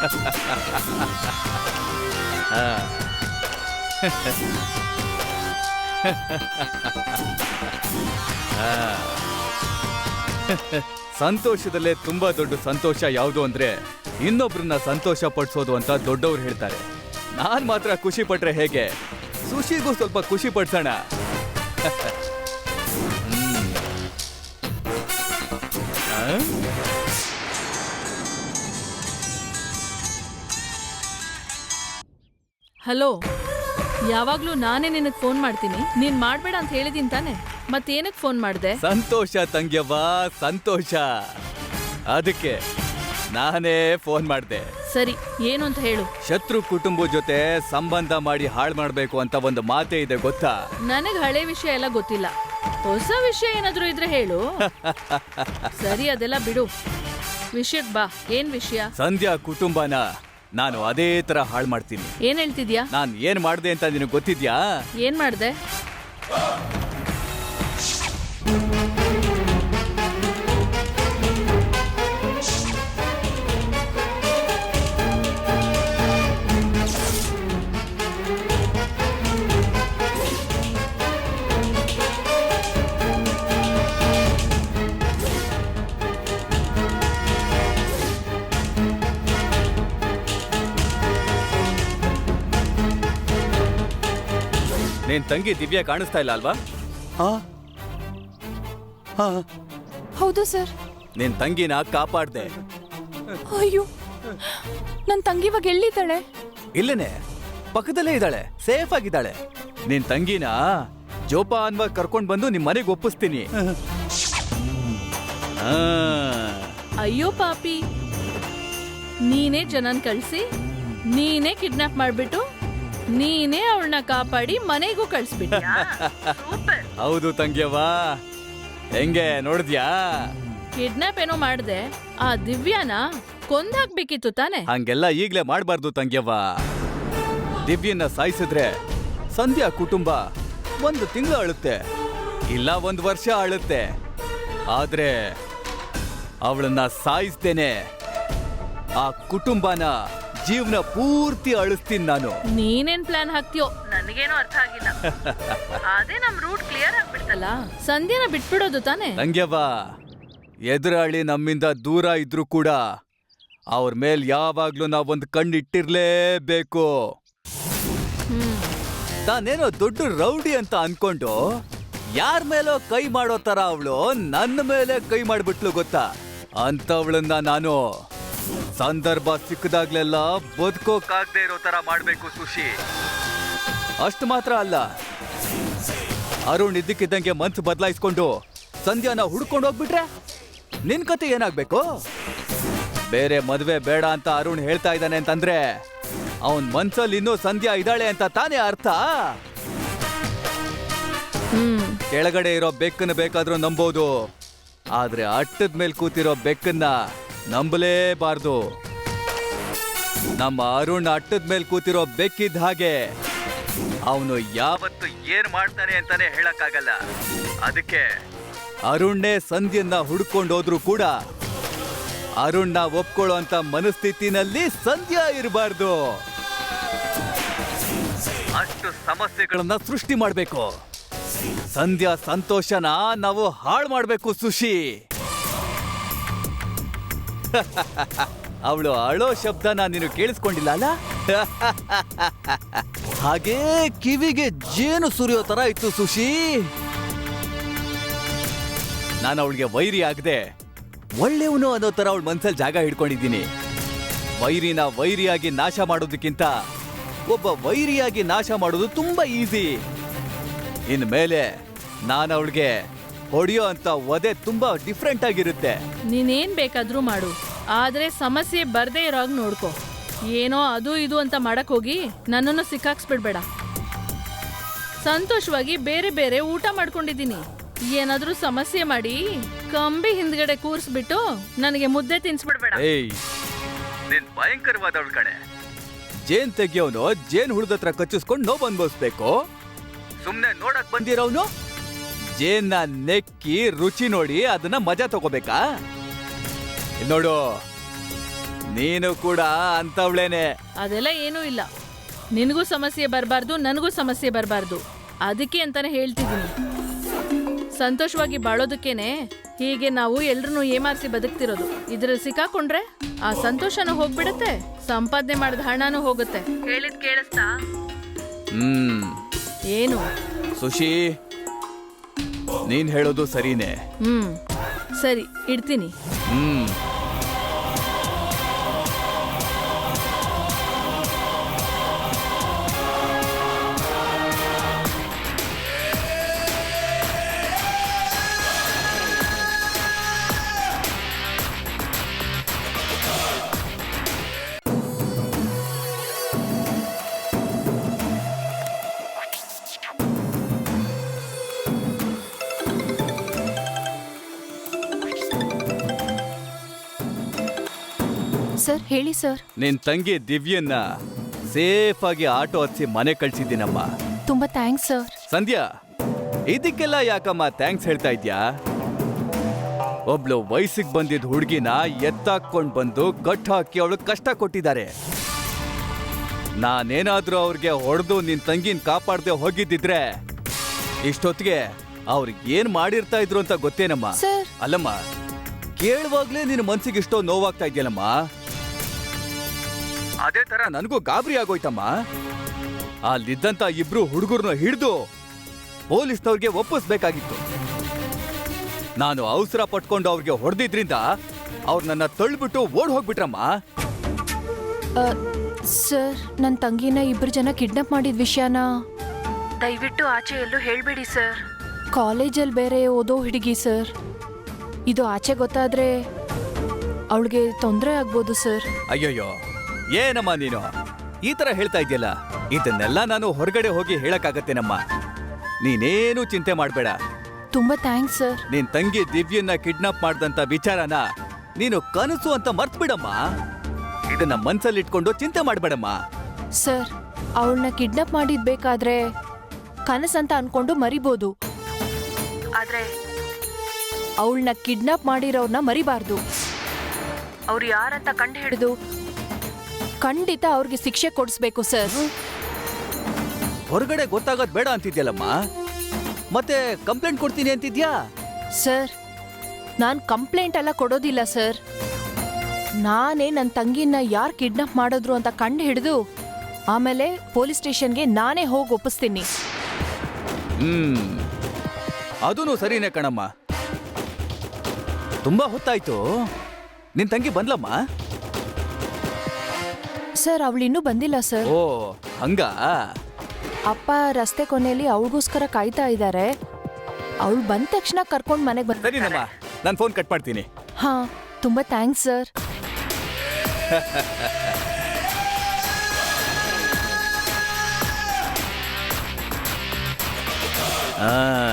ಸಂತೋಷದಲ್ಲೇ ತುಂಬಾ ದೊಡ್ಡ ಸಂತೋಷ ಯಾವುದು ಅಂದ್ರೆ ಇನ್ನೊಬ್ರನ್ನ ಸಂತೋಷ ಪಡಿಸೋದು ಅಂತ ದೊಡ್ಡವ್ರು ಹೇಳ್ತಾರೆ. ನಾನ್ ಮಾತ್ರ ಖುಷಿ ಪಟ್ರೆ ಹೇಗೆ? ಸುಶಿಗೂ ಸ್ವಲ್ಪ ಖುಷಿ ಪಡ್ಸೋಣ. ಹ್ಮ್. ಹಲೋ ಯಾವಾಗ್ಲೂ ನಾನೇ ನಿನಗೆ ಫೋನ್ ಮಾಡ್ತೀನಿ. ನೀನ್ ಮಾಡ್ಬೇಡ ಅಂತ ಹೇಳಿದೀನಿ ತಾನೆ? ಮತ್ತೇನಕ್ ಫೋನ್ ಮಾಡ್ದೆ? ಸಂತೋಷ ತಂಗ್ಯವ್ವ ಸಂತೋಷ. ಅದಕ್ಕೆ ನಾನೇ ಫೋನ್ ಮಾಡ್ದೆ. ಸರಿ ಏನು ಅಂತ ಹೇಳು. ಶತ್ರು ಕುಟುಂಬ ಜೊತೆ ಸಂಬಂಧ ಮಾಡಿ ಹಾಳು ಮಾಡಬೇಕು ಅಂತ ಒಂದು ಮಾತೇ ಇದೆ ಗೊತ್ತಾ? ನನಗ್ ಹಳೆ ವಿಷಯ ಎಲ್ಲ ಗೊತ್ತಿಲ್ಲ. ಹೊಸ ವಿಷಯ ಏನಾದರೂ ಇದ್ರೆ ಹೇಳು. ಸರಿ ಅದೆಲ್ಲ ಬಿಡು. ವಿಷಯಕ್ ಬಾ. ಏನ್ ವಿಷಯ? ಸಂಧ್ಯಾ ಕುಟುಂಬನ ನಾನು ಅದೇ ತರ ಹಾಳು ಮಾಡ್ತೀನಿ. ಏನ್ ಹೇಳ್ತಿದ್ಯಾ? ನಾನು ಏನ್ ಮಾಡ್ದೆ ಅಂತ ನಿನಗೆ ಗೊತ್ತಿದ್ಯಾ? ಏನ್ ಮಾಡ್ದೆ? ನಿನ್ ತಂಗಿ ದಿವ್ಯಾ ಕಾಣಿಸ್ತಾ ಇಲ್ಲ ಅಲ್ವಾ? ಹೌದು ಸರ್. ನಿನ್ ತಂಗಿನ ಕಾಪಾಡ್ದೆ. ಅಯ್ಯೋ ನನ್ನ ತಂಗಿ ಇವಾಗ ಎಲ್ಲಿದ್ದಾಳೆ? ಇಲ್ಲೇನೆ ಪಕ್ಕದಲ್ಲೇ ಇದ್ದಾಳೆ ಸೇಫ್ ಆಗಿದ್ದಾಳೆ. ನಿನ್ ತಂಗಿನ ಜೋಪಾನ್ವಾಗಿ ಕರ್ಕೊಂಡ್ ಬಂದು ನಿಮ್ ಮನೆಗೆ ಒಪ್ಪಿಸ್ತೀನಿ. ಆ. ಅಯ್ಯೋ ಪಾಪಿ ನೀನೇ ಜನನ್ ಕಳ್ಸಿ ನೀನೇ ಕಿಡ್ನಾಪ್ ಮಾಡ್ಬಿಟ್ಟು ನೀನೇ ಅವಳನ್ನ ಕಾಪಾಡಿ ಮನೆಗೂ ಕಳಿಸ್ಬಿಟ್ಟ ಸೂಪರ್. ಹೌದು ತಂಗ್ಯವ್ವ. ಹೆಂಗೆ ನೋಡಿದ್ಯಾ? ಕಿಡ್ನಾಪ್ ಏನೋ ಮಾಡ್ದೆ. ಆ ದಿವ್ಯಾನ ಕೊಂದಾಕ್ಬೇಕಿತ್ತು ತಾನೆ. ಹಂಗೆಲ್ಲ ಈಗ್ಲೇ ಮಾಡಬಾರ್ದು ತಂಗಿಯವ್ವ. ದಿವ್ಯನ್ನ ಸಾಯಿಸಿದ್ರೆ ಸಂಧ್ಯಾ ಕುಟುಂಬ ಒಂದು ತಿಂಗಳು ಅಳುತ್ತೆ. ಇಲ್ಲ ಒಂದು ವರ್ಷ ಅಳುತ್ತೆ. ಆದ್ರೆ ಅವಳನ್ನ ಸಾಯಿಸ್ತೇನೆ ಆ ಕುಟುಂಬನ ಜೀವನ ಪೂರ್ತಿ ಅಳಿಸ್ತೀನಿ ನಾನು. ನೀನೇನ್ ಪ್ಲಾನ್ ಹಾಕ್ತಿಯೋ? ನನಗೇನು ಅರ್ಥ ಆಗಿಲ್ಲ. ಅದೇ ನಮ್ ರೂಟ್ ಕ್ಲಿಯರ್ ಆಗ್ಬಿಡ್ತಲ್ಲ. ಸಂಧ್ಯಾನ ಬಿಟ್ಬಿಡೋದು ತಾನೇ? ತಂಗ್ಯವ್ವ ಎದುರಾಳಿ ನಮ್ಮಿಂದ ದೂರ ಇದ್ರೂ ಕೂಡ ಅವ್ರ ಮೇಲ್ ಯಾವಾಗ್ಲೂ ನಾವೊಂದು ಕಣ್ಣಿಟ್ಟಿರ್ಲೇಬೇಕು. ಇಟ್ಟಿರ್ಲೇಬೇಕು ತಾನೇನೋ ದೊಡ್ಡ ರೌಡಿ ಅಂತ ಅನ್ಕೊಂಡು ಯಾರ ಮೇಲೋ ಕೈ ಮಾಡೋ ತರ ಅವಳು ನನ್ನ ಮೇಲೆ ಕೈ ಮಾಡ್ಬಿಟ್ಲು ಗೊತ್ತಾ? ಅಂತವಳನ್ನ ನಾನು ಸಂದರ್ಭ ಸಿಕ್ಕದಾಗ್ಲೆಲ್ಲ ಬದುಕೋಕಾಗ್ದೇ ಇರೋ ತರ ಮಾಡ್ಬೇಕು ಸುಶಿ. ಅಷ್ಟು ಮಾತ್ರ ಅಲ್ಲ. ಅರುಣ್ ಇದ್ದಕ್ಕಿದ್ದಂಗೆ ಮನ್ಸು ಬದಲಾಯಿಸ್ಕೊಂಡು ಸಂಧ್ಯಾನ ಹುಡ್ಕೊಂಡು ಹೋಗ್ಬಿಟ್ರೆ ನಿನ್ ಕತೆ ಏನಾಗ್ಬೇಕು? ಬೇರೆ ಮದ್ವೆ ಬೇಡ ಅಂತ ಅರುಣ್ ಹೇಳ್ತಾ ಇದ್ದಾನೆ ಅಂತಂದ್ರೆ ಅವನ್ ಮನ್ಸಲ್ಲಿ ಇನ್ನೂ ಸಂಧ್ಯಾ ಇದ್ದಾಳೆ ಅಂತ ತಾನೇ ಅರ್ಥ? ಕೆಳಗಡೆ ಇರೋ ಬೆಕ್ಕನ್ನು ಬೇಕಾದ್ರೂ ನಂಬೋದು. ಆದ್ರೆ ಅಟ್ಟದ ಮೇಲೆ ಕೂತಿರೋ ಬೆಕ್ಕನ್ನ ನಂಬಲೇಬಾರ್ದು. ನಮ್ಮ ಅರುಣ್ ಅಟ್ಟದ ಮೇಲೆ ಕೂತಿರೋ ಬೆಕ್ಕಿದ್ದ ಹಾಗೆ ಅವನು ಯಾವತ್ತು ಏನ್ ಮಾಡ್ತಾನೆ ಅಂತಾನೆ ಹೇಳಕ್ಕಾಗಲ್ಲ. ಅದಕ್ಕೆ ಅರುಣ್ನೇ ಸಂಧ್ಯನ್ನ ಹುಡ್ಕೊಂಡು ಹೋದ್ರು ಕೂಡ ಅರುಣ್ನ ಒಪ್ಕೊಳ್ಳೋ ಅಂತ ಮನಸ್ಥಿತಿನಲ್ಲಿ ಸಂಧ್ಯಾ ಇರಬಾರ್ದು. ಅಷ್ಟು ಸಮಸ್ಯೆಗಳನ್ನ ಸೃಷ್ಟಿ ಮಾಡ್ಬೇಕು. ಸಂಧ್ಯಾ ಸಂತೋಷನ ನಾವು ಹಾಳು ಮಾಡ್ಬೇಕು ಸುಶಿ. ಅವಳು ಅಳೋ ಶಬ್ದನ ನೀನು ಕೇಳಿಸ್ಕೊಂಡಿಲ್ಲ ಅಲ್ಲ ಹಾಗೇ ಕಿವಿಗೆ ಜೇನು ಸುರಿಯೋ ತರ ಇತ್ತು ಸುಶಿ. ನಾನು ಅವಳಿಗೆ ವೈರಿ ಆಗದೆ. ಒಳ್ಳೆಯವನು ಅನ್ನೋ ತರ ಅವಳ ಮನ್ಸಲ್ಲಿ ಜಾಗ ಹಿಡ್ಕೊಂಡಿದ್ದೀನಿ. ವೈರಿನ ವೈರಿಯಾಗಿ ನಾಶ ಮಾಡೋದಕ್ಕಿಂತ ಒಬ್ಬ ವೈರಿಯಾಗಿ ನಾಶ ಮಾಡೋದು ತುಂಬಾ ಈಸಿ. ಇನ್ಮೇಲೆ ನಾನು ಅವಳಿಗೆ ಹೊಡೆಯೋ ಅಂತ ಒದೆ ತುಂಬಾ ಡಿಫ್ರೆಂಟ್ ಆಗಿರುತ್ತೆ. ನೀನೇನ್ ಬೇಕಾದ್ರೂ ಮಾಡು. ಆದ್ರೆ ಸಮಸ್ಯೆ ಬರ್ದೇ ಇರೋಗ್ ನೋಡ್ಕೊ. ಏನೋ ಅದು ಇದು ಅಂತ ಮಾಡಕ್ ಹೋಗಿ ನನ್ನನ್ನು ಸಿಕ್ಕಾಕ್ಸ್ಬಿಡ್ಬೇಡ. ಸಂತೋಷವಾಗಿ ಬೇರೆ ಬೇರೆ ಊಟ ಮಾಡ್ಕೊಂಡಿದ್ದೀನಿ. ಏನಾದ್ರೂ ಸಮಸ್ಯೆ ಮಾಡಿ ಕಂಬಿ ಹಿಂದ್ಗಡೆ ಕೂರ್ಸ್ಬಿಟ್ಟು ನನಗೆ ಮುದ್ದೆ ತಿನ್ಸ್ಬಿಡ್ಬೇಡ. ಏಯ್ ನೀನ್ ಭಯಂಕರವಾದವಳ ಕಡೆ ಜೇನ್ ತೆಗಿಯೋನು ಜೇನ್ ಹುಡ್ದತ್ರ ಕಚ್ಚಿಸ್ಕೊಂಡು ನೋವು ಅನ್ಭವಿಸ್ಬೇಕು? ಸುಮ್ನೆ ನೋಡಕ್ ಬಂದಿರೋನು ಜೇನ ನೆಕ್ಕಿ ರುಚಿ ನೋಡಿ ಅದನ್ನ ಮಜಾ ತಗೋಬೇಕಾ? ನೋಡು ನೀನು ಕೂಡ ಅಂತವಳೇನೆ ಅದೆಲ್ಲ ಏನೂ ಇಲ್ಲ. ನಿನಗೂ ಸಮಸ್ಯೆ ಬರಬಾರ್ದು ನನಗೂ ಸಮಸ್ಯೆ ಬರಬಾರ್ದು. ಅದಕ್ಕೆ ಅಂತಾನೆ ಹೇಳ್ತಿದ್ದೀನಿ. ಸಂತೋಷವಾಗಿ ಬಾಳೋದಕ್ಕೇನೆ ಹೀಗೆ ನಾವು ಎಲ್ರನ್ನೂ ಏಮಾರಿಸಿ ಬದುಕ್ತಿರೋದು. ಇದ್ರ ಸಿಕ್ಕಾಕೊಂಡ್ರೆ ಆ ಸಂತೋಷನೂ ಹೋಗ್ಬಿಡತ್ತೆ ಸಂಪಾದನೆ ಮಾಡಿದ ಹಣನೂ ಹೋಗುತ್ತೆ. ಹೇಳಿದ್ ಕೇಳಿಸ್ತಾ? ಹ್ಮ್. ಏನು? ಸುಶಿ ನೀನ್ ಹೇಳೋದು ಸರಿನೇ. ಹ್ಮ್. ಸರಿ ಇಡ್ತೀನಿ. ಹ್ಮ್. ಸರ್ ಹೇಳಿ ಸರ್. ನಿನ್ ತಂಗಿ ದಿವ್ಯನ್ನ ಸೇಫ್ ಆಗಿ ಆಟೋ ಹತ್ಸಿ ಮನೆ ಕಳ್ಸಿದ್ದೀನಮ್ಮ. ತುಂಬಾ ಥ್ಯಾಂಕ್ಸ್ ಸರ್. ಸಂಧ್ಯಾ ಇದಕ್ಕೆಲ್ಲ ಯಾಕಮ್ಮ ಥ್ಯಾಂಕ್ಸ್ ಹೇಳ್ತಾ ಇದ್ಯಾ? ಒಬ್ಳು ವಯಸ್ಸಿಗೆ ಬಂದಿದ್ದ ಹುಡುಗಿನ ಎತ್ತಾಕೊಂಡ್ ಬಂದು ಕಟ್ ಹಾಕಿ ಅವಳು ಕಷ್ಟ ಕೊಟ್ಟಿದ್ದಾರೆ. ನಾನೇನಾದ್ರೂ ಅವ್ರಿಗೆ ಹೊಡೆದು ನಿನ್ ತಂಗಿನ ಕಾಪಾಡದೆ ಹೋಗಿದ್ದಿದ್ರೆ ಇಷ್ಟೊತ್ತಿಗೆ ಅವ್ರಿಗೆ ಏನ್ ಮಾಡಿರ್ತಾ ಇದ್ರು ಅಂತ ಗೊತ್ತೇನಮ್ಮ? ಸರ್. ಅಲ್ಲಮ್ಮ ಕೇಳುವಾಗ್ಲೇ ನಿನ್ನ ಮನ್ಸಿಗೆ ಇಷ್ಟೋ ನೋವಾಗ್ತಾ ಇದೆಯಲ್ಲಮ್ಮ? ಅದೇ ತರ. ನನಗೂ ಗಾಬರಿ ಆಗೋಯ್ತಮ್ಮ. ಅಲ್ಲಿದ್ದಂತ ಇಬ್ರು ಹುಡುಗರನ್ನ ಹಿಡಿದು ಪೊಲೀಸ್ನವ್ರಿಗೆ ಒಪ್ಪಿಸ್ಬೇಕಾಗಿತ್ತು. ನಾನು ಅವಸರ ಪಟ್ಕೊಂಡು ಅವ್ರಿಗೆ ಹೊಡೆದಿದ್ರಿಂದ ಅವ್ರು ನನ್ನ ತಳ್ಳಿಬಿಟ್ಟು ಓಡ್ ಹೋಗ್ಬಿಟ್ರಮ್ಮ. ಸರ್ ನನ್ನ ತಂಗಿನ ಇಬ್ರು ಜನ ಕಿಡ್ನಾಪ್ ಮಾಡಿದ ವಿಷಯನ ದಯವಿಟ್ಟು ಆಚೆ ಎಲ್ಲೂ ಹೇಳ್ಬೇಡಿ ಸರ್. ಕಾಲೇಜಲ್ಲಿ ಬೇರೆ ಓದೋ ಹುಡುಗಿ ಸರ್. ಇದು ಆಚೆ ಗೊತ್ತಾದ್ರೆ ಅವಳಿಗೆ ತೊಂದರೆ ಆಗ್ಬೋದು ಸರ್. ಅಯ್ಯಯ್ಯೋ. ಏನಮ್ಮ ನೀನು? ಈ ತರ ಹೇಳ್ತಾ ಇದೆಯಲ್ಲ ಇದನ್ನೆಲ್ಲ ನಾನು ಹೊರಗಡೆ ಹೋಗಿ ಹೇಳಕ್ಕಾಗತ್ತೇನಮ್ಮ ನೀನೇನು ಚಿಂತೆ ಮಾಡಬೇಡ. ತುಂಬಾ ಥ್ಯಾಂಕ್ಸ್ ಸರ್. ನಿನ್ ತಂಗಿ ದಿವ್ಯನ್ನ ಕಿಡ್ನಾಪ್ ಮಾಡ್ದಂತ ವಿಚಾರನ ನೀನು ಕನಸು ಅಂತ ಮರ್ತ್ಬಿಡಮ್ಮ. ಇದನ್ನ ಮನ್ಸಲ್ಲಿ ಇಟ್ಕೊಂಡು ಚಿಂತೆ ಮಾಡಬೇಡಮ್ಮ. ಸರ್ ಅವಳನ್ನ ಕಿಡ್ನಾಪ್ ಮಾಡಿದ್ ಬೇಕಾದ್ರೆ ಕನಸಂತ ಅನ್ಕೊಂಡು ಮರಿಬೋದು. ಆದ್ರೆ ಅವಳನ್ನ ಕಿಡ್ನಾಪ್ ಮಾಡಿರೋರ್ನ ಮರಿಬಾರ್ದು. ಅವ್ರು ಯಾರಂತ ಕಂಡು ಹಿಡಿದು ಖಂಡಿತ ಅವ್ರಿಗೆ ಶಿಕ್ಷೆ ಕೊಡಿಸ್ಬೇಕು ಸರ್ ಹೊರಗಡೆ ಗೊತ್ತಾಗೋದ್ ಬೇಡ ಅಂತಿದ್ಯಲ್ಲಮ್ಮ? ಮತ್ತೆ ಕಂಪ್ಲೇಂಟ್ ಕೊಡ್ತೀನಿ ಅಂತಿದ್ಯಾ? ಸರ್ ನಾನು ಕಂಪ್ಲೇಂಟ್ ಎಲ್ಲ ಕೊಡೋದಿಲ್ಲ ಸರ್ ನಾನೇ ನನ್ನ ತಂಗಿನ ಯಾರು ಕಿಡ್ನಾಪ್ ಮಾಡಿದ್ರು ಅಂತ ಕಂಡು ಹಿಡಿದು ಆಮೇಲೆ ಪೊಲೀಸ್ ಸ್ಟೇಷನ್ಗೆ ನಾನೇ ಹೋಗಿ ಒಪ್ಪಿಸ್ತೀನಿ. ಹ್ಮ್. ಅದೂ ಸರಿನೇ ಕಣಮ್ಮ. ತುಂಬಾ ಹೊತ್ತಾಯ್ತು. ನಿನ್ ತಂಗಿ ಬಂದ್ಲಮ್ಮ? ಸರ್ ಅವಳಿನ್ನೂ ಬಂದಿಲ್ಲ ಸರ್. ಓ ಹಂಗ? ಅಪ್ಪ ರಸ್ತೆ ಕೊನೆಯಲ್ಲಿ ಅವಳಿಗೋಸ್ಕರ ಕಾಯ್ತಾ ಇದ್ದಾರೆ ಅವಳು ಬಂದ ತಕ್ಷಣ ಕರ್ಕೊಂಡು ಮನೆಗೆ ಬಂದ ಸರಿನಮ್ಮ ನಾನು ಫೋನ್ ಕಟ್ ಮಾಡ್ತೀನಿ. ಹಾ ತುಂಬಾ ಥ್ಯಾಂಕ್ಸ್ ಸರ್. ಆ. ಆ?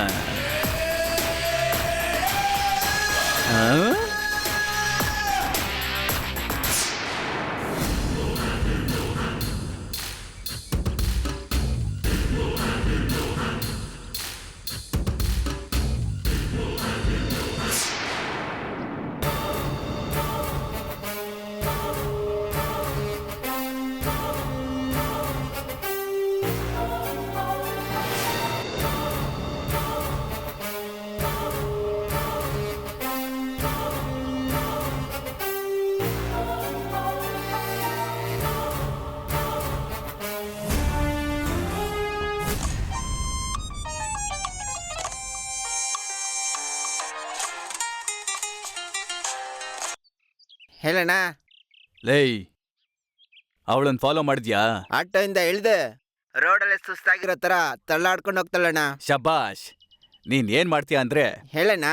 ಹೇಳಣ್ಣ ಲೇಯ್ ಅವಳನ್ನ ಫಾಲೋ ಮಾಡಿದ್ಯಾ? ಆಟೋಯಿಂದ ಇಳ್ದೆ ರೋಡಲ್ಲಿ ಸುಸ್ತಾಗಿರೋ ತರ ತಳ್ಳಾಡ್ಕೊಂಡು ಹೋಗ್ತಾಳಣ್ಣ. ಶಬಾಷ್ ನೀನ್ ಏನ್ ಮಾಡ್ತೀಯ ಅಂದ್ರೆ? ಹೇಳಣ್ಣ.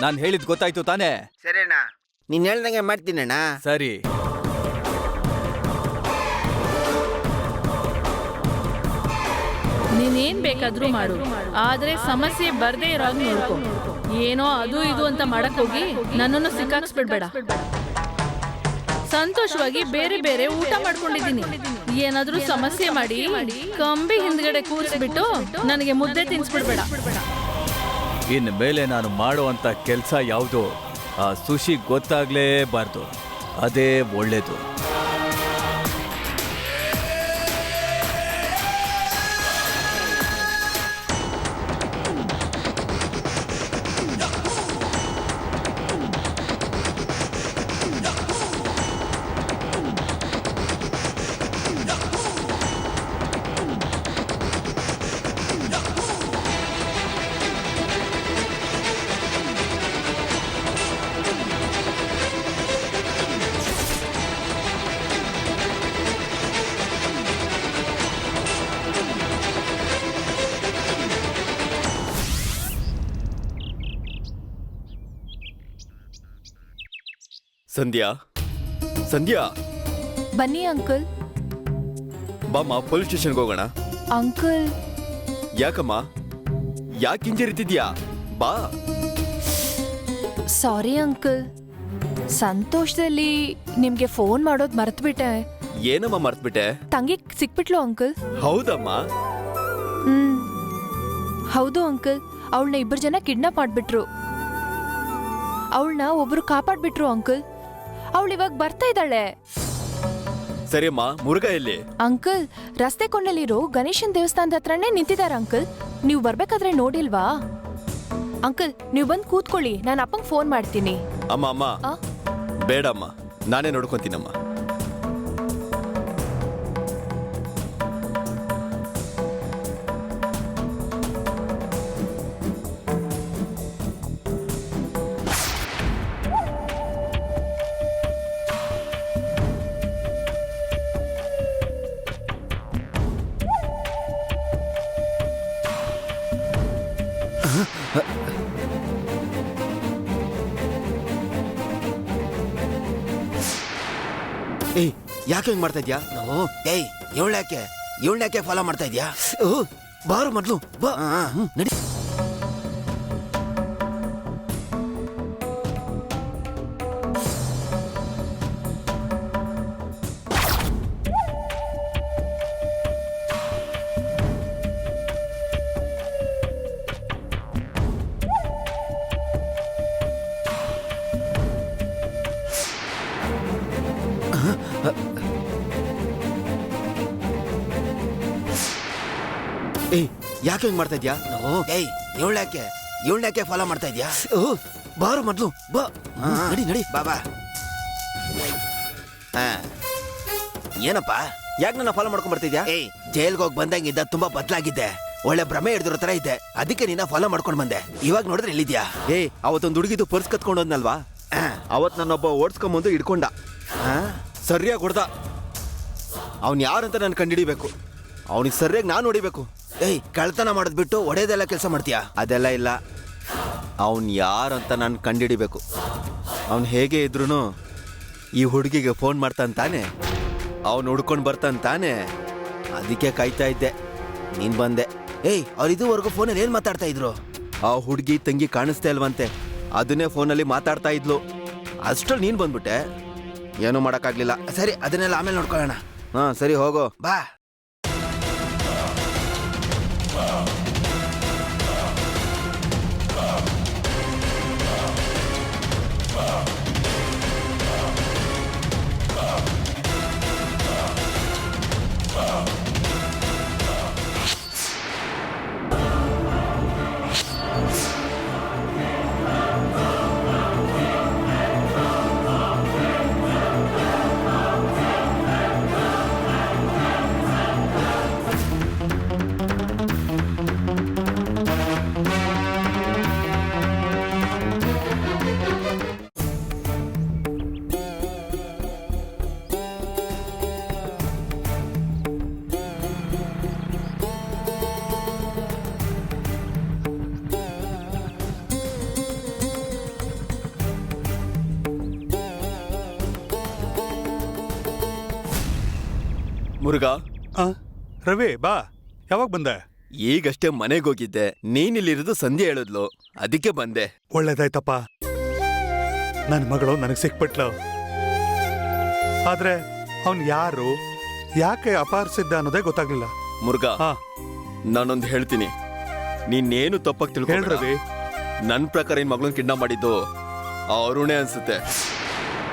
ನಾನು ಹೇಳಿದ್ ಗೊತ್ತಾಯ್ತು ತಾನೇ? ಸರಿ ಅಣ್ಣ ನೀನು ಹೇಳ್ದಂಗೆ ಮಾಡ್ತೀನಣ್ಣ. ಸರಿ. ನೀನೇನ್ ಬೇಕಾದ್ರೂ ಮಾಡು. ಆದ್ರೆ ಸಮಸ್ಯೆ ಬರ್ದೇ ಇರೋ ಹಾಗ್ ನೋಡ್ಕೊ. ಏನೋ ಅದು ಇದು ಅಂತ ಮಾಡಕ್ ಹೋಗಿ ನನ್ನನ್ನು ಸಿಕ್ಕಾಕ್ಸ್ಬಿಡ್ಬೇಡ. ಸಂತೋಷವಾಗಿ ಬೇರೆ ಬೇರೆ ಊಟ ಮಾಡ್ಕೊಂಡಿದ್ದೀನಿ. ಏನಾದ್ರೂ ಸಮಸ್ಯೆ ಮಾಡಿ ಕಂಬಿ ಹಿಂದ್ಗಡೆ ಕೂರಿಸ್ಬಿಟ್ಟು ನನಗೆ ಮುದ್ದೆ ತಿನ್ಸ್ಬಿಡ್ಬೇಡ. ಇನ್ ಮೇಲೆ ನಾನು ಮಾಡುವಂತ ಕೆಲಸ ಯಾವುದು? ಆ ಸುಶಿ ಗೊತ್ತಾಗಲೇಬಾರ್ದು. ಅದೇ ಒಳ್ಳೇದು. ಸಂಧ್ಯಾ? ಸಂಧ್ಯಾ? ಬನ್ನಿ ಅಂಕಲ್. ಬಾಮ್ಮ ಪೊಲೀಸ್ ಸ್ಟೇಷನ್ಗೆ ಹೋಗೋಣ. ಅಂಕಲ್. ಯಾಕಮ್ಮ? ಯಾಕೆ ಹಿಂಜರಿತಿದ್ಯಾ? ಬಾ. Sorry uncle. ಸಂತೋಷದಲ್ಲಿ ನಿಮ್ಗೆ ಫೋನ್ ಮಾಡೋದ್ ಮರ್ತ್ಬಿಟ್ಟೆ. ಏನಮ್ಮ ಮರ್ತ್ಬಿಟ್ಟೆ? ತಂಗಿ ಸಿಕ್ಬಿಟ್ಲು ಅಂಕಲ್. ಹೌದಮ್ಮ. ಹ್ಮ್. ಹೌದು ಅಂಕಲ್ ಅವಳನ್ನ ಇಬ್ಬರು ಜನ ಕಿಡ್ನಾಪ್ ಮಾಡ್ಬಿಟ್ರು. ಅವಳನ್ನ ಒಬ್ರು ಕಾಪಾಡ್ಬಿಟ್ರು ಅಂಕಲ್. ಅವಳು ಇವಾಗ ಬರ್ತಾ ಇದ್ದಾಳೆ. ಸರಿಯಮ್ಮ ಮುರುಗ ಎಲ್ಲಿ? ಅಂಕಲ್ ರಸ್ತೆ ಕೊಂಡಲ್ಲಿರೋ ಗಣೇಶನ್ ದೇವಸ್ಥಾನದ ಹತ್ರನೇ ನಿಂತಿದ್ದಾರೆ ಅಂಕಲ್. ನೀವು ಬರ್ಬೇಕಾದ್ರೆ ನೋಡಿಲ್ವಾ? ಅಂಕಲ್ ನೀವು ಬಂದು ಕೂತ್ಕೊಳ್ಳಿ ನಾನು ಅಪ್ಪಂಗೆ ಫೋನ್ ಮಾಡ್ತೀನಿ. ಅಮ್ಮ ಅಮ್ಮ. ಆ? ಬೇಡಮ್ಮ ನಾನೇ ನೋಡ್ಕೊಂತೀನಮ್ಮ. ಏಯ್ ಯಾಕೆ ಹಿಂಗ್ ಮಾಡ್ತಾ ಇದ್ಯಾ? ನಾವು ಏಯ್ ಇವಳು ಯಾಕೆ ಇವಳು ಯಾಕೆ ಫಾಲೋ ಮಾಡ್ತಾ ಇದ್ಯಾ? ಓ ಬಾರು ಮೊದ್ಲು ಬಾ. ಹ್ಮ್, ನಡಿ. ಏಯ್ ಯಾಕೆ ಹಿಂಗ್ ಮಾಡ್ತಾ ಇದ್ಯಾ? ಏಯ್ ಇವಳ್ಯಾಕೆ ಇವಳು ಯಾಕೆ ಫಾಲೋ ಮಾಡ್ತಾ ಇದ್ಯಾ? ಓ ಬಾರು ಮೊದ್ಲು ಬಾ. ನಡಿ ನಡಿ. ಬಾ ಬಾ. ಹಾ. ಏನಪ್ಪ? ಯಾಕೆ ನನ್ನ ಫಾಲೋ ಮಾಡ್ಕೊಂಡ್ ಬರ್ತಿದ್ಯಾ? ಏಯ್ ಜೈಲ್ಗೆ ಹೋಗಿ ಬಂದಂಗಿದ್ದ ತುಂಬಾ ಬದಲಾಗಿದ್ದೆ. ಒಳ್ಳೆ ಭ್ರಮೆ ಹಿಡಿದಿರೋ ತರ ಇದ್ದೆ ಅದಕ್ಕೆ ನಿನ್ನ ಫಾಲೋ ಮಾಡ್ಕೊಂಡು ಬಂದೆ. ಇವಾಗ ನೋಡಿದ್ರೆ ಎಲ್ಲಿದ್ಯಾ? ಏಯ್ ಅವತ್ತೊಂದು ಹುಡುಗಿದು ಪರ್ಸ್ ಕತ್ಕೊಂಡು ಹೋದ್ನಲ್ವಾ? ಅವತ್ ನನ್ನೊಬ್ಬ ಓಡಿಸ್ಕೊಂಬಂದು ಹಿಡ್ಕೊಂಡ. ಸರಿಯಾಗಿ ಹೊಡ್ದ. ಅವ್ನ್ ಯಾರಂತ ನಾನು ಕಂಡಿಡಿಬೇಕು. ಅವನಿಗೆ ಸರಿಯಾಗಿ ನಾನು ಹೊಡಿಬೇಕು. ಏಯ್ ಕಳ್ತನ ಮಾಡೋದ್ ಬಿಟ್ಟು ಒಡೆದೆಲ್ಲ ಕೆಲಸ ಮಾಡ್ತೀಯಾ? ಅದೆಲ್ಲ ಇಲ್ಲ. ಅವನ್ ಯಾರಂತ ನಾನು ಕಂಡಿಡಿಬೇಕು. ಅವನ್ ಹೇಗೆ ಇದ್ರು ಈ ಹುಡುಗಿಗೆ ಫೋನ್ ಮಾಡ್ತಾನೆ ತಾನೆ. ಅವನು ಹುಡ್ಕೊಂಡು ಬರ್ತಾನೆ ತಾನೆ. ಅದಕ್ಕೆ ಕಾಯ್ತಾ ಇದ್ದೆ. ನೀನ್ ಬಂದೆ. ಏಯ್ ಅವ್ರು ಇದುವರೆಗೂ ಫೋನಲ್ಲಿ ಏನ್ ಮಾತಾಡ್ತಾ ಇದ್ರು? ಆ ಹುಡುಗಿ ತಂಗಿ ಕಾಣಿಸ್ತಾ ಇಲ್ವಂತೆ. ಅದನ್ನೇ ಫೋನಲ್ಲಿ ಮಾತಾಡ್ತಾ ಇದ್ಲು. ಅಷ್ಟ್ರಲ್ಲಿ ನೀನ್ ಬಂದ್ಬಿಟ್ಟೆ. ಏನೂ ಮಾಡೋಕ್ಕಾಗ್ಲಿಲ್ಲ. ಸರಿ ಅದನ್ನೆಲ್ಲ ಆಮೇಲೆ ನೋಡ್ಕೊಳ್ಳೋಣ. ಹಾ ಸರಿ ಹೋಗೋ. ಬಾ. ಮುರುಘಾ ಆ, ರವಿ ಬಾ. ಯಾವಾಗ ಬಂದೆ? ಈಗಷ್ಟೇ ಮನೆಗೆ ಹೋಗಿದ್ದೆ. ನೀನಿಲ್ಲಿರೋದು ಸಂಧ್ಯೆ ಹೇಳಿದ್ಲು. ಅದಕ್ಕೆ ಬಂದೆ. ಒಳ್ಳೇದಾಯ್ತಪ್ಪ. ನನ್ನ ಮಗಳು ನನಗೆ ಸಿಕ್ಬಿಟ್ಲು. ಆದ್ರೆ ಅವನ್ ಯಾರು ಯಾಕೆ ಅಪಹರಿಸಿದ್ದ ಅನ್ನೋದೇ ಗೊತ್ತಾಗ್ಲಿಲ್ಲ. ಮುರುಗ ಹಾ. ನಾನೊಂದು ಹೇಳ್ತೀನಿ. ನೀನೇನು ತಪ್ಪಾಗಿ ತಿಳ್ಕೊಂಡ್ರವಿ ಹೇಳ್ರವಿ ನನ್ನ ಪ್ರಕಾರ ಈ ಮಗಳನ್ನ ಕಿಡ್ನಾಪ್ ಮಾಡಿದ್ದು ಆ ಅರುಣೇ ಅನ್ಸುತ್ತೆ.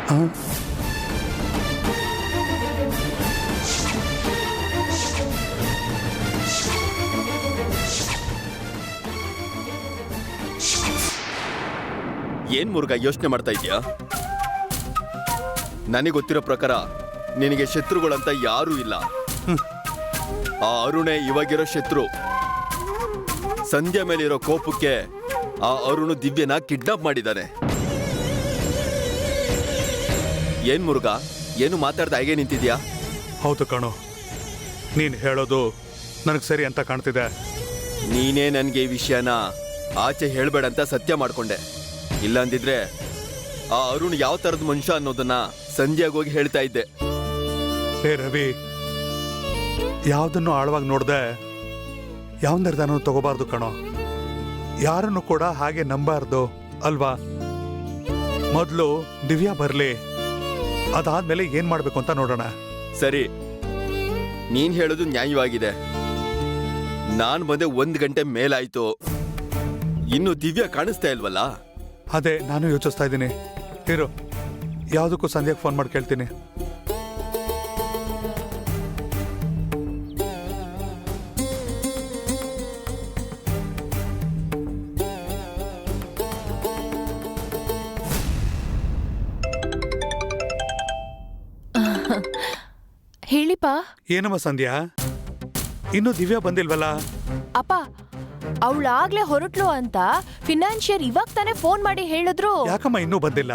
ಹಾ ಏನ್ ಮುರುಗ ಯೋಚನೆ ಮಾಡ್ತಾ ಇದೀಯಾ ನನಗೆ ಗೊತ್ತಿರೋ ಪ್ರಕಾರ ನಿನಗೆ ಶತ್ರುಗಳಂತ ಯಾರೂ ಇಲ್ಲ. ಆ ಅರುಣೆ ಇವಾಗಿರೋ ಶತ್ರು. ಸಂಧ್ಯಾ ಮೇಲಿರೋ ಕೋಪಕ್ಕೆ ಆ ಅರುಣು ದಿವ್ಯನ ಕಿಡ್ನಾಪ್ ಮಾಡಿದ್ದಾನೆ. ಏನ್ ಮುರುಗ ಏನು ಮಾತಾಡ್ತಾ ಹಾಗೆ ನಿಂತಿದ್ಯಾ ಹೌದು ಕಣೋ. ನೀನ್ ಹೇಳೋದು ನನಗೆ ಸರಿ ಅಂತ ಕಾಣ್ತಿದೆ. ನೀನೇ ನನಗೆ ಈ ವಿಷಯನ ಆಚೆ ಹೇಳ್ಬೇಡ ಅಂತ ಸತ್ಯ ಮಾಡ್ಕೊಂಡೆ. ಇಲ್ಲ ಅಂದಿದ್ರೆ ಆ ಅರುಣ್ ಯಾವ ತರದ ಮನುಷ್ಯ ಅನ್ನೋದನ್ನ ಸಂಧ್ಯಾಗ ಹೋಗಿ ಹೇಳ್ತಾ ಇದ್ದೆ. ಹೇ ರವಿ ಯಾವ್ದನ್ನು ಆಳವಾಗಿ ನೋಡ್ದೆ ಯಾವ ನಿರ್ಧಾರನೂ ತಗೋಬಾರ್ದು ಕಣೋ. ಯಾರನ್ನು ಕೂಡ ಹಾಗೆ ನಂಬಾರ್ದು ಅಲ್ವಾ? ಮೊದಲು ದಿವ್ಯಾ ಬರ್ಲಿ ಅದಾದ್ಮೇಲೆ ಏನ್ ಮಾಡ್ಬೇಕು ಅಂತ ನೋಡೋಣ. ಸರಿ ನೀನ್ ಹೇಳೋದು ನ್ಯಾಯವಾಗಿದೆ. ನಾನ್ ಬಂದೆ ಒಂದ್ ಗಂಟೆ ಮೇಲಾಯ್ತು. ಇನ್ನು ದಿವ್ಯಾ ಕಾಣಿಸ್ತಾ ಇಲ್ವಲ್ಲ? ಅದೇ ನಾನು ಯೋಚಿಸ್ತಾ ಇದ್ದೀನಿ. ಇರು ಯಾವುದಕ್ಕೂ ಸಂಧ್ಯಾಗೆ ಫೋನ್ ಮಾಡಿ ಕೇಳ್ತೀನಿ. ಹೇಳಿಪಾ ಏನಮ್ಮ ಸಂಧ್ಯಾ? ಇನ್ನು ದಿವ್ಯಾ ಬಂದಿಲ್ವಲ್ಲ? ಅಪ್ಪ ಅವಳಾಗ್ಲೇ ಹೊರಟ್ಲು ಅಂತ ಫಿನಾನ್ಷಿಯರ್ ಇವಾಗ ತಾನೇ ಫೋನ್ ಮಾಡಿ ಹೇಳಿದ್ರು. ಯಾಕಮ್ಮ ಇನ್ನೂ ಬಂದಿಲ್ಲ?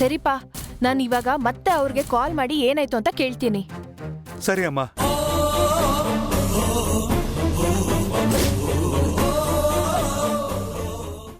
ಸರಿಪಾ ನಾನು ಇವಾಗ ಮತ್ತೆ ಅವ್ರಿಗೆ ಕಾಲ್ ಮಾಡಿ ಏನಾಯ್ತು ಅಂತ ಕೇಳ್ತೀನಿ. ಸರಿ ಅಮ್ಮ.